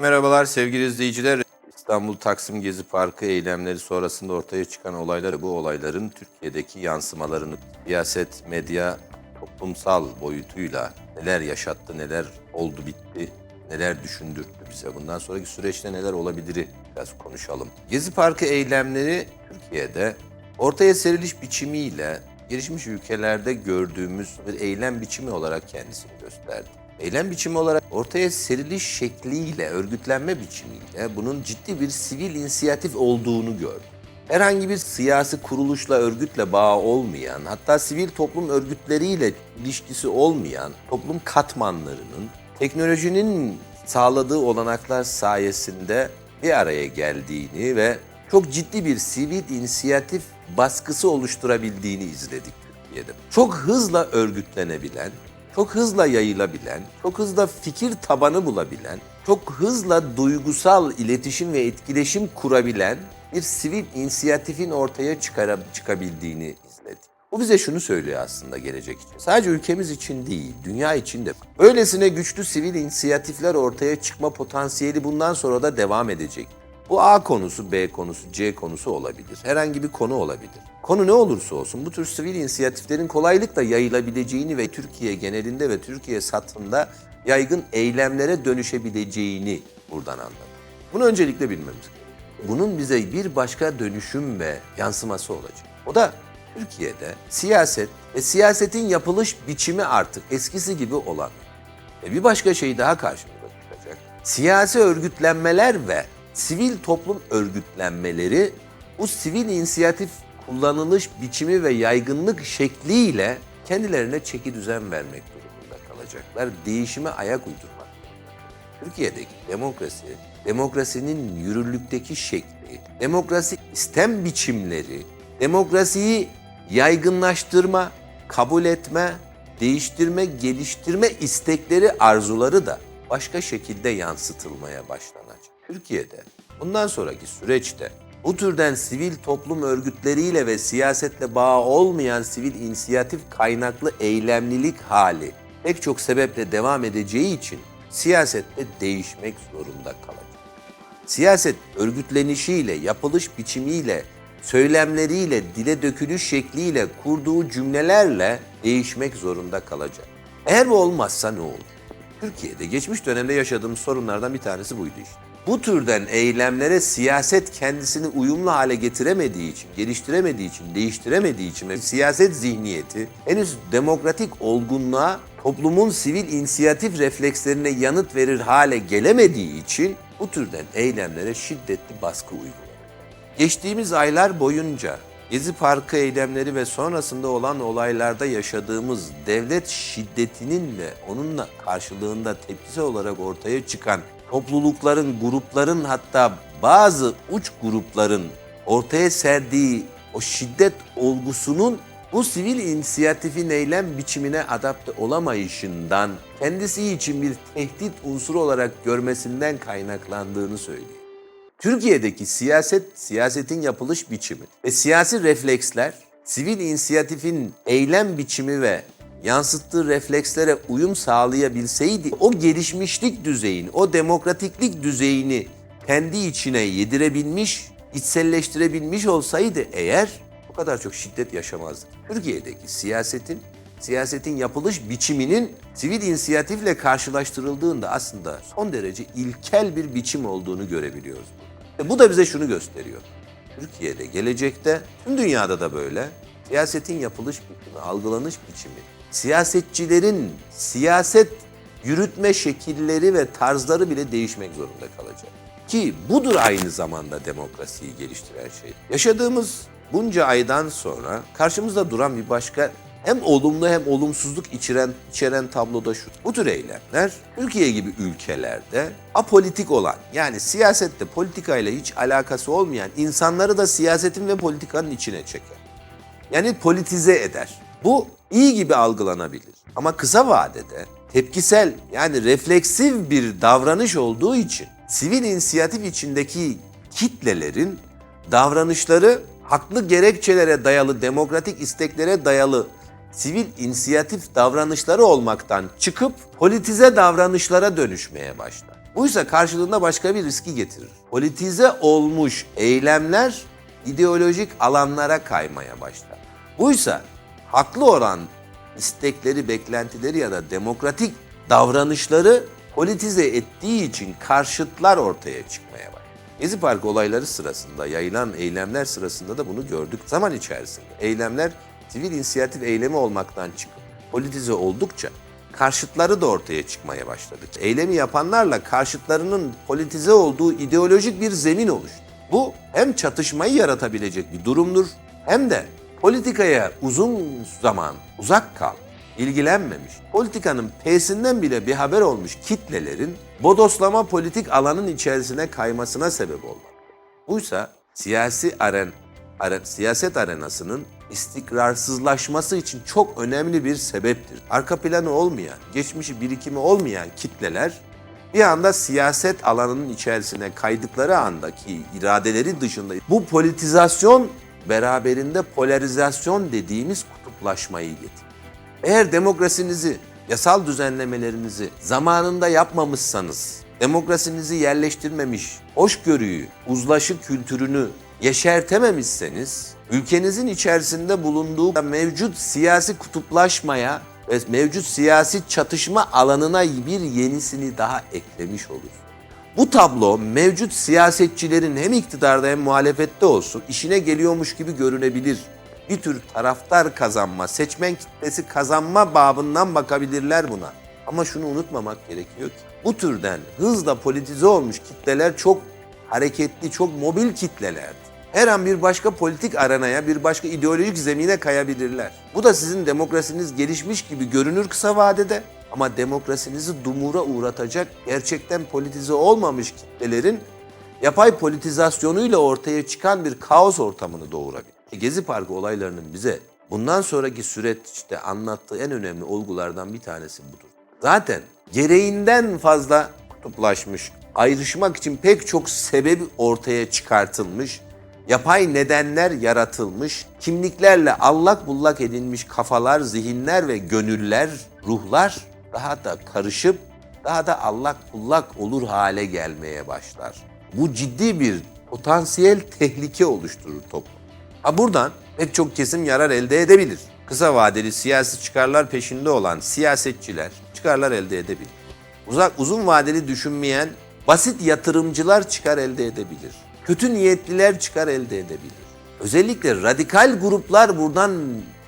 Merhabalar sevgili izleyiciler. İstanbul Taksim Gezi Parkı eylemleri sonrasında ortaya çıkan olaylar, bu olayların Türkiye'deki yansımalarını siyaset, medya, toplumsal boyutuyla neler yaşattı, neler oldu bitti, neler düşündürttü bize. Bundan sonraki süreçte neler olabilir biraz konuşalım. Gezi Parkı eylemleri Türkiye'de ortaya seriliş biçimiyle gelişmiş ülkelerde gördüğümüz bir eylem biçimi olarak kendisini gösterdi. Eylem biçimi olarak ortaya seriliş şekliyle, örgütlenme biçimiyle bunun ciddi bir sivil inisiyatif olduğunu gördüm. Herhangi bir siyasi kuruluşla, örgütle bağı olmayan, hatta sivil toplum örgütleriyle ilişkisi olmayan toplum katmanlarının teknolojinin sağladığı olanaklar sayesinde bir araya geldiğini ve çok ciddi bir sivil inisiyatif baskısı oluşturabildiğini izledik Türkiye'de. Çok hızla örgütlenebilen, çok hızla yayılabilen, çok hızla fikir tabanı bulabilen, çok hızla duygusal iletişim ve etkileşim kurabilen bir sivil inisiyatifin ortaya çıkabildiğini izledik. Bu bize şunu söylüyor aslında gelecek için. Sadece ülkemiz için değil, dünya için de. Öylesine güçlü sivil inisiyatifler ortaya çıkma potansiyeli bundan sonra da devam edecek. Bu A konusu, B konusu, C konusu olabilir. Herhangi bir konu olabilir. Konu ne olursa olsun bu tür sivil inisiyatiflerin kolaylıkla yayılabileceğini ve Türkiye genelinde ve Türkiye satında yaygın eylemlere dönüşebileceğini buradan anladım. Bunu öncelikle bilmemiz gerekiyor. Bunun bize bir başka dönüşüm ve yansıması olacak. O da Türkiye'de siyaset ve siyasetin yapılış biçimi artık eskisi gibi olan ve bir başka şey daha karşımıza çıkacak. Siyasi örgütlenmeler ve sivil toplum örgütlenmeleri bu sivil inisiyatif kullanılış biçimi ve yaygınlık şekliyle kendilerine çeki düzen vermek durumunda kalacaklar. Değişime ayak uydurmak. Türkiye'deki demokrasi, demokrasinin yürürlükteki şekli, demokrasi istem biçimleri, demokrasiyi yaygınlaştırma, kabul etme, değiştirme, geliştirme istekleri, arzuları da başka şekilde yansıtılmaya başlanacak. Türkiye'de bundan sonraki süreçte bu türden sivil toplum örgütleriyle ve siyasetle bağı olmayan sivil inisiyatif kaynaklı eylemlilik hali pek çok sebeple devam edeceği için siyasette değişmek zorunda kalacak. Siyaset örgütlenişiyle, yapılış biçimiyle, söylemleriyle, dile dökülüş şekliyle, kurduğu cümlelerle değişmek zorunda kalacak. Eğer bu olmazsa ne olur? Türkiye'de geçmiş dönemde yaşadığımız sorunlardan bir tanesi buydu işte. Bu türden eylemlere siyaset kendisini uyumlu hale getiremediği için, geliştiremediği için, değiştiremediği için ve siyaset zihniyeti henüz demokratik olgunluğa, toplumun sivil inisiyatif reflekslerine yanıt verir hale gelemediği için bu türden eylemlere şiddetli baskı uygulanıyor. Geçtiğimiz aylar boyunca Gezi Parkı eylemleri ve sonrasında olan olaylarda yaşadığımız devlet şiddetinin ve onunla karşılığında tepkisi olarak ortaya çıkan toplulukların, grupların hatta bazı uç grupların ortaya serdiği o şiddet olgusunun bu sivil inisiyatifin eylem biçimine adapte olamayışından kendisi için bir tehdit unsuru olarak görmesinden kaynaklandığını söylüyor. Türkiye'deki siyaset, siyasetin yapılış biçimi ve siyasi refleksler sivil inisiyatifin eylem biçimi ve yansıttığı reflekslere uyum sağlayabilseydi o gelişmişlik düzeyini, o demokratiklik düzeyini kendi içine yedirebilmiş, içselleştirebilmiş olsaydı eğer bu kadar çok şiddet yaşamazdı. Türkiye'deki siyasetin siyasetin yapılış biçiminin sivil inisiyatifle karşılaştırıldığında aslında son derece ilkel bir biçim olduğunu görebiliyoruz. Bu da bize şunu gösteriyor. Türkiye'de gelecekte, tüm dünyada da böyle, siyasetin yapılış biçimi, algılanış biçimi, siyasetçilerin siyaset yürütme şekilleri ve tarzları bile değişmek zorunda kalacak. Ki budur aynı zamanda demokrasiyi geliştiren şey. Yaşadığımız bunca aydan sonra karşımızda duran bir başka hem olumlu hem olumsuzluk içeren, içeren tabloda şu. Bu tür eylemler Türkiye gibi ülkelerde apolitik olan yani siyasette politikayla hiç alakası olmayan insanları da siyasetin ve politikanın içine çeker. Yani politize eder. Bu iyi gibi algılanabilir. Ama kısa vadede tepkisel yani refleksif bir davranış olduğu için sivil inisiyatif içindeki kitlelerin davranışları haklı gerekçelere dayalı, demokratik isteklere dayalı sivil inisiyatif davranışları olmaktan çıkıp politize davranışlara dönüşmeye başlar. Buysa karşılığında başka bir riski getirir. Politize olmuş eylemler ideolojik alanlara kaymaya başlar. Buysa haklı olan istekleri, beklentileri ya da demokratik davranışları politize ettiği için karşıtlar ortaya çıkmaya başlar. Gezi Parkı olayları sırasında, yayılan eylemler sırasında da bunu gördük zaman içerisinde. Eylemler sivil inisiyatif eylemi olmaktan çıkıp politize oldukça karşıtları da ortaya çıkmaya başladı. Eylemi yapanlarla karşıtlarının politize olduğu ideolojik bir zemin oluştu. Bu hem çatışmayı yaratabilecek bir durumdur hem de politikaya uzun zaman uzak kal, ilgilenmemiş, politikanın P'sinden bile bir haber olmuş kitlelerin bodoslama politik alanın içerisine kaymasına sebep olmak. Buysa siyasi aren, aren, siyaset arenasının istikrarsızlaşması için çok önemli bir sebeptir. Arka planı olmayan, geçmişi birikimi olmayan kitleler bir anda siyaset alanının içerisine kaydıkları andaki iradeleri dışında bu politizasyon beraberinde polarizasyon dediğimiz kutuplaşmayı getirir. Eğer demokrasinizi, yasal düzenlemelerinizi zamanında yapmamışsanız, demokrasinizi yerleştirmemiş, hoşgörüyü, uzlaşı kültürünü yeşertememişseniz, ülkenizin içerisinde bulunduğu mevcut siyasi kutuplaşmaya ve mevcut siyasi çatışma alanına bir yenisini daha eklemiş olur. Bu tablo mevcut siyasetçilerin hem iktidarda hem muhalefette olsun işine geliyormuş gibi görünebilir. Bir tür taraftar kazanma, seçmen kitlesi kazanma babından bakabilirler buna. Ama şunu unutmamak gerekiyor ki bu türden hızla politize olmuş kitleler çok hareketli, çok mobil kitlelerdi. Her an bir başka politik arenaya, bir başka ideolojik zemine kayabilirler. Bu da sizin demokrasiniz gelişmiş gibi görünür kısa vadede ama demokrasinizi dumura uğratacak gerçekten politize olmamış kitlelerin yapay politizasyonuyla ortaya çıkan bir kaos ortamını doğurabilir. E, Gezi Parkı olaylarının bize bundan sonraki süreçte anlattığı en önemli olgulardan bir tanesi budur. Zaten gereğinden fazla kutuplaşmış, ayrışmak için pek çok sebep ortaya çıkartılmış, yapay nedenler yaratılmış, kimliklerle allak bullak edilmiş kafalar, zihinler ve gönüller, ruhlar daha da karışıp daha da allak bullak olur hale gelmeye başlar. Bu ciddi bir potansiyel tehlike oluşturur toplum. Ha buradan pek çok kesim yarar elde edebilir. Kısa vadeli siyasi çıkarlar peşinde olan siyasetçiler çıkarlar elde edebilir. Uzak uzun vadeli düşünmeyen basit yatırımcılar çıkar elde edebilir. Kötü niyetliler çıkar elde edebilir. Özellikle radikal gruplar buradan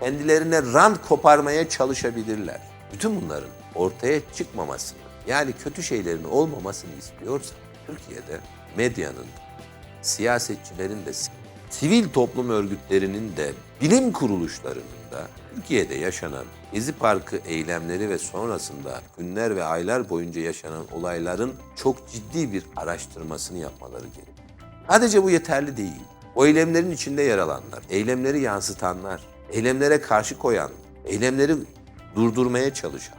kendilerine rant koparmaya çalışabilirler. Bütün bunların ortaya çıkmamasını yani kötü şeylerin olmamasını istiyorsa Türkiye'de medyanın, siyasetçilerin de sivil toplum örgütlerinin de bilim kuruluşlarının da Türkiye'de yaşanan Gezi Parkı eylemleri ve sonrasında günler ve aylar boyunca yaşanan olayların çok ciddi bir araştırmasını yapmaları gerekiyor. Sadece bu yeterli değil. O eylemlerin içinde yer alanlar, eylemleri yansıtanlar, eylemlere karşı koyan, eylemleri durdurmaya çalışan,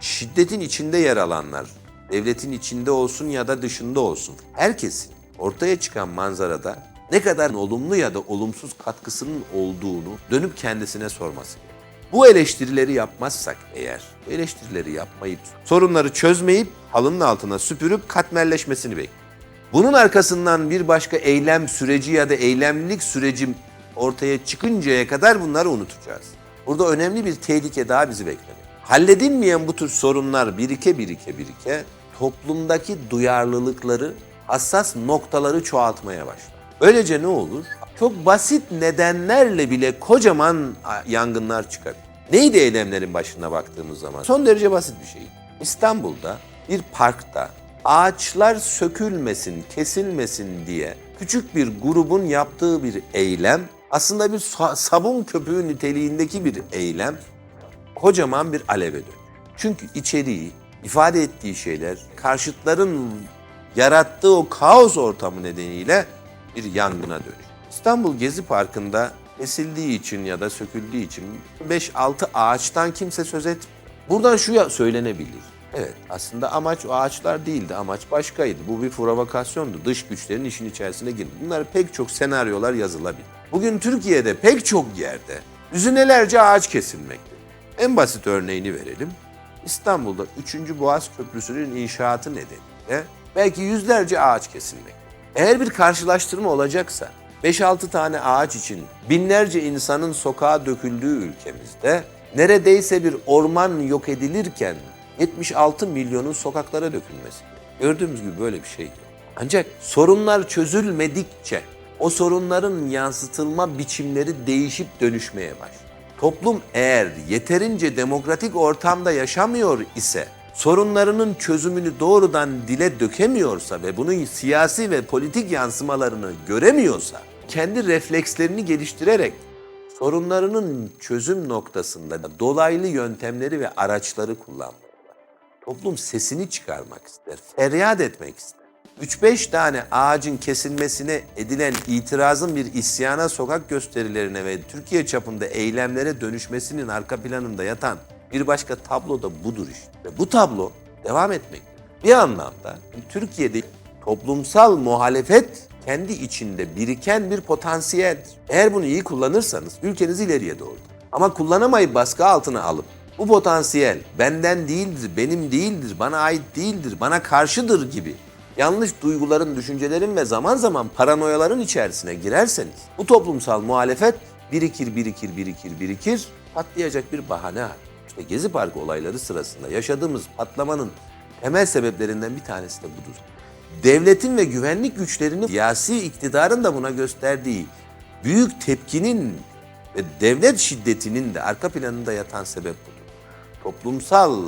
şiddetin içinde yer alanlar, devletin içinde olsun ya da dışında olsun, herkesin ortaya çıkan manzarada ne kadar olumlu ya da olumsuz katkısının olduğunu dönüp kendisine sorması gerekiyor. Bu eleştirileri yapmazsak eğer, bu eleştirileri yapmayıp, sorunları çözmeyip halının altına süpürüp katmerleşmesini bekliyoruz. Bunun arkasından bir başka eylem süreci ya da eylemlilik süreci ortaya çıkıncaya kadar bunları unutacağız. Burada önemli bir tehlike daha bizi bekliyor. Halledilmeyen bu tür sorunlar birike birike birike toplumdaki duyarlılıkları, hassas noktaları çoğaltmaya başlar. Böylece ne olur? Çok basit nedenlerle bile kocaman yangınlar çıkar. Neydi eylemlerin başına baktığımız zaman? Son derece basit bir şey. İstanbul'da bir parkta ağaçlar sökülmesin, kesilmesin diye küçük bir grubun yaptığı bir eylem aslında bir sabun köpüğü niteliğindeki bir eylem kocaman bir aleve dönüyor. Çünkü içeriği, ifade ettiği şeyler karşıtların yarattığı o kaos ortamı nedeniyle bir yangına dönüyor. İstanbul Gezi Parkı'nda kesildiği için ya da söküldüğü için 5-6 ağaçtan kimse söz etmiyor. Buradan şu söylenebilir. Evet aslında amaç o ağaçlar değildi. Amaç başkaydı. Bu bir provokasyondu. Dış güçlerin işin içerisine girdi. Bunlar pek çok senaryolar yazılabilir. Bugün Türkiye'de pek çok yerde düzinelerce ağaç kesilmekte. En basit örneğini verelim. İstanbul'da 3. Boğaz Köprüsü'nün inşaatı nedeni içinde belki yüzlerce ağaç kesilmek. Eğer bir karşılaştırma olacaksa 5-6 tane ağaç için binlerce insanın sokağa döküldüğü ülkemizde neredeyse bir orman yok edilirken 76 milyonun sokaklara dökülmesi. Gördüğümüz gibi böyle bir şey yok. Ancak sorunlar çözülmedikçe o sorunların yansıtılma biçimleri değişip dönüşmeye başlıyor. Toplum eğer yeterince demokratik ortamda yaşamıyor ise, sorunlarının çözümünü doğrudan dile dökemiyorsa ve bunun siyasi ve politik yansımalarını göremiyorsa, kendi reflekslerini geliştirerek sorunlarının çözüm noktasında dolaylı yöntemleri ve araçları kullanmalı. Toplum sesini çıkarmak ister, feryat etmek ister. 3-5 tane ağacın kesilmesine edilen itirazın bir isyana, sokak gösterilerine ve Türkiye çapında eylemlere dönüşmesinin arka planında yatan bir başka tablo da budur işte. Ve bu tablo devam etmekte. Bir anlamda Türkiye'de toplumsal muhalefet kendi içinde biriken bir potansiyeldir. Eğer bunu iyi kullanırsanız ülkeniz ileriye doğru. Ama kullanamayıp baskı altına alıp bu potansiyel benden değildir, benim değildir, bana ait değildir, bana karşıdır gibi yanlış duyguların, düşüncelerin ve zaman zaman paranoyaların içerisine girerseniz bu toplumsal muhalefet birikir, birikir, birikir, birikir, patlayacak bir bahane haline. İşte Gezi Parkı olayları sırasında yaşadığımız patlamanın temel sebeplerinden bir tanesi de budur. Devletin ve güvenlik güçlerinin siyasi iktidarın da buna gösterdiği büyük tepkinin ve devlet şiddetinin de arka planında yatan sebep budur. Toplumsal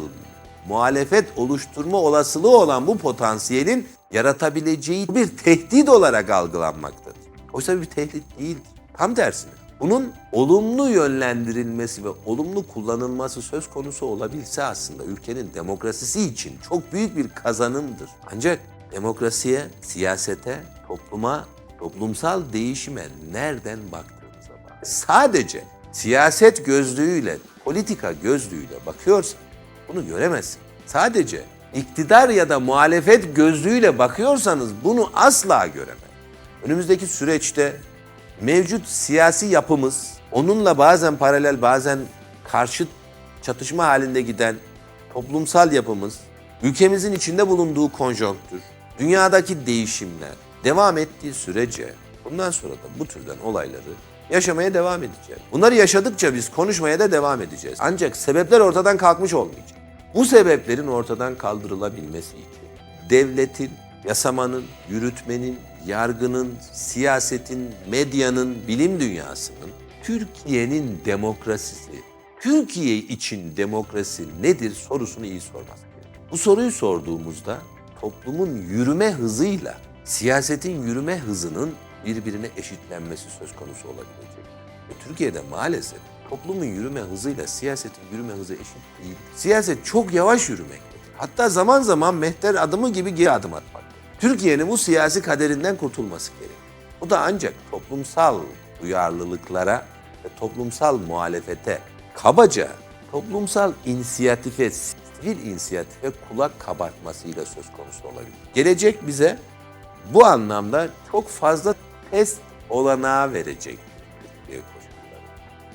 muhalefet oluşturma olasılığı olan bu potansiyelin yaratabileceği bir tehdit olarak algılanmaktadır. Oysa bir tehdit değildir. Tam tersine. Bunun olumlu yönlendirilmesi ve olumlu kullanılması söz konusu olabilse aslında ülkenin demokrasisi için çok büyük bir kazanımdır. Ancak demokrasiye, siyasete, topluma, toplumsal değişime nereden baktığımıza bağlı. Sadece siyaset gözlüğüyle, politika gözlüğüyle bakıyorsan bunu göremezsin. Sadece iktidar ya da muhalefet gözlüğüyle bakıyorsanız bunu asla göremez. Önümüzdeki süreçte mevcut siyasi yapımız, onunla bazen paralel bazen karşıt çatışma halinde giden toplumsal yapımız, ülkemizin içinde bulunduğu konjonktür, dünyadaki değişimler devam ettiği sürece bundan sonra da bu türden olayları yaşamaya devam edeceğiz. Bunları yaşadıkça biz konuşmaya da devam edeceğiz. Ancak sebepler ortadan kalkmış olmayacak. Bu sebeplerin ortadan kaldırılabilmesi için devletin, yasamanın, yürütmenin, yargının, siyasetin, medyanın, bilim dünyasının Türkiye'nin demokrasisi, Türkiye için demokrasi nedir sorusunu iyi sorması gerekiyor. Bu soruyu sorduğumuzda toplumun yürüme hızıyla siyasetin yürüme hızının birbirine eşitlenmesi söz konusu olabilecek. Türkiye'de maalesef toplumun yürüme hızıyla siyasetin yürüme hızı eşit değil. Siyaset çok yavaş yürümektedir. Hatta zaman zaman mehter adımı gibi geri adım atmak. Türkiye'nin bu siyasi kaderinden kurtulması gerekiyor. Bu da ancak toplumsal duyarlılıklara ve toplumsal muhalefete, kabaca toplumsal inisiyatife, sivil inisiyatife kulak kabartmasıyla söz konusu olabilir. Gelecek bize bu anlamda çok fazla test olanağı verecek.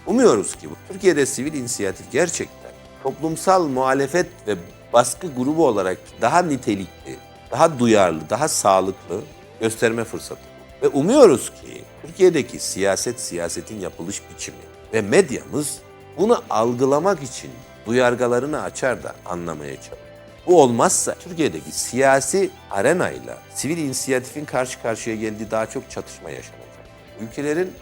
Umuyoruz ki bu Türkiye'de sivil inisiyatif gerçekten toplumsal muhalefet ve baskı grubu olarak daha nitelikli, daha duyarlı, daha sağlıklı gösterme fırsatı. Ve umuyoruz ki Türkiye'deki siyaset, siyasetin yapılış biçimi ve medyamız bunu algılamak için duyargalarını açar da anlamaya çalışır. Bu olmazsa Türkiye'deki siyasi arenayla sivil inisiyatifin karşı karşıya geldiği daha çok çatışma yaşanacak. Ülkelerin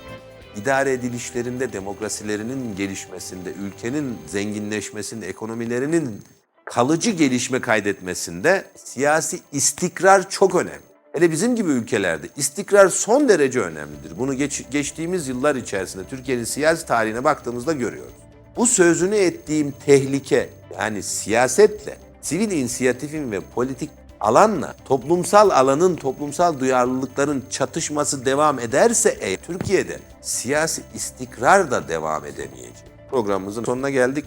idare edilişlerinde, demokrasilerinin gelişmesinde, ülkenin zenginleşmesinde, ekonomilerinin kalıcı gelişme kaydetmesinde siyasi istikrar çok önemli. Hele bizim gibi ülkelerde istikrar son derece önemlidir. Bunu geç, geçtiğimiz yıllar içerisinde Türkiye'nin siyasi tarihine baktığımızda görüyoruz. Bu sözünü ettiğim tehlike yani siyasetle, sivil inisiyatifin ve politik alanla toplumsal alanın, toplumsal duyarlılıkların çatışması devam ederse eğer Türkiye'de siyasi istikrar da devam edemeyecek. Programımızın sonuna geldik.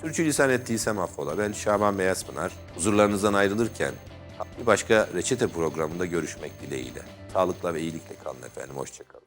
Sürçülisan ettiysem affola. Ben Şaban Beyazpınar. Huzurlarınızdan ayrılırken bir başka reçete programında görüşmek dileğiyle. Sağlıkla ve iyilikle kalın efendim. Hoşçakalın.